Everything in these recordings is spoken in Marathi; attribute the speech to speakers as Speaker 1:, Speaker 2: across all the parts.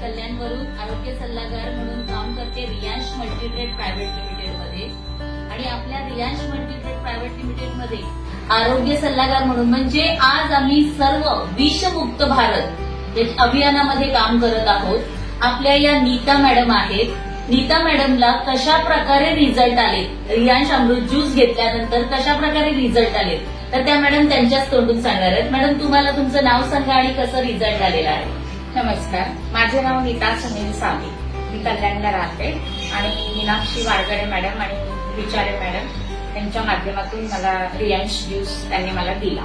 Speaker 1: कल्याणवरून आरोग्य सल्लागार म्हणून काम करते रियांश मल्टीट्रेड प्रायव्हेट लिमिटेडमध्ये आणि आपल्या रियांश मल्टीट्रेड प्रायव्हेट लिमिटेडमध्ये आरोग्य सल्लागार म्हणून म्हणजे आज आम्ही सर्व विषमुक्त भारत या अभियानामध्ये काम करत आहोत. आपल्या या नीता मॅडम आहेत. नीता मॅडमला कशा प्रकारे रिझल्ट आले? रियांश अमृत ज्यूस घेतल्यानंतर कशा प्रकारे रिझल्ट आले? तर त्या मॅडम त्यांच्याच तोंडून सांगणार आहेत. मॅडम तुम्हाला तुमचं नाव सांगा आणि कसं रिझल्ट आलेला आहे?
Speaker 2: नमस्कार. माझे नाव नीता सुनील सावी. मी कल्याणला राहते आणि मीनाक्षी वाडगडे मॅडम आणि विचारे मॅडम यांच्या माध्यमातून मला रियांश ज्यूस त्यांनी मला दिला.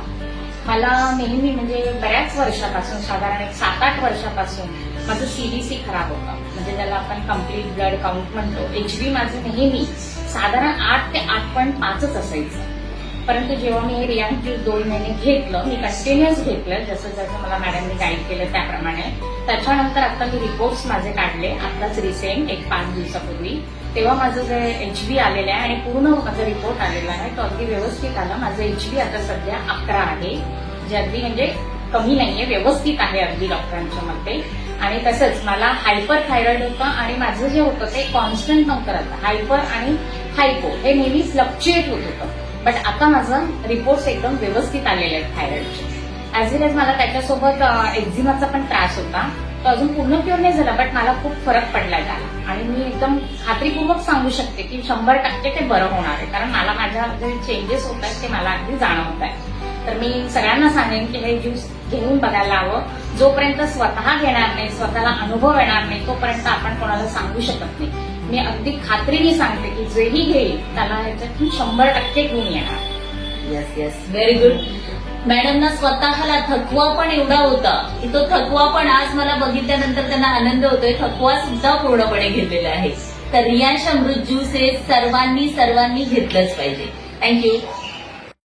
Speaker 2: मला नेहमी म्हणजे बऱ्याच वर्षापासून साधारण एक सात आठ वर्षापासून माझं सीबीसी खराब होतं. म्हणजे ज्याला आपण कंप्लीट ब्लड काउंट म्हणतो. एच बी माझं नेहमी साधारण आठ ते आठ पॉईंट पाचच असायचं. परंतु जेव्हा मी हे रियांश ज्यूस दोन महिने घेतलं मी कंटिन्युअस घेतलं जसं जसं मला मॅडमने गाईड केलं त्याप्रमाणे त्याच्यानंतर आता मी रिपोर्ट्स माझे काढले आताच रिसेंट एक पाच दिवसापूर्वी. तेव्हा माझं जे एच बी आलेलं आहे आणि पूर्ण माझा रिपोर्ट आलेला आहे तो अगदी व्यवस्थित आला. माझं एच बी आता सध्या अकरा आहे जे अगदी म्हणजे कमी नाहीये व्यवस्थित आहे अगदी डॉक्टरांच्या मते. आणि तसंच मला हायपर थायरॉइड होतं आणि माझं जे होतं ते कॉन्स्टंट नव्हतं राहतं. हायपर आणि हायपो हे नेहमी फ्लक्च्युएट होत होतं. बट आता माझं रिपोर्ट्स एकदम व्यवस्थित आलेले आहेत थायरॉइडचे ऍज वेल एज मला त्याच्यासोबत एक्झिमाचा पण त्रास होता. तो अजून पूर्ण क्युअर नाही झाला बट मला खूप फरक पडलाय त्याला. आणि मी एकदम खात्रीपूर्वक सांगू शकते की शंभर टक्के ते बरं होणार आहे. कारण मला माझ्या जे चेंजेस होत आहेत ते मला अगदी जाणवत आहे तर मी सगळ्यांना सांगेन की हे ज्यूस घेऊन बघायला हवं जोपर्यंत स्वतः घेणार नाही स्वतःला अनुभव येणार नाही तोपर्यंत आपण कोणाला सांगू शकत नाही. मी अगदी खात्रीने सांगते की जेही घेईल त्याला ह्याच्यातून शंभर टक्के घेऊन येणार.
Speaker 1: येस येस व्हेरी गुड मॅडमना स्वतःला थकवा पण एवढा होता की तो थकवा पण आज मला बघितल्यानंतर त्यांना आनंद होतोय. थकवा सुद्धा पूर्णपणे घेतलेला आहे. तर रियांश अमृत ज्यूस हे सर्वांनी सर्वांनी घेतलंच पाहिजे. थँक्यू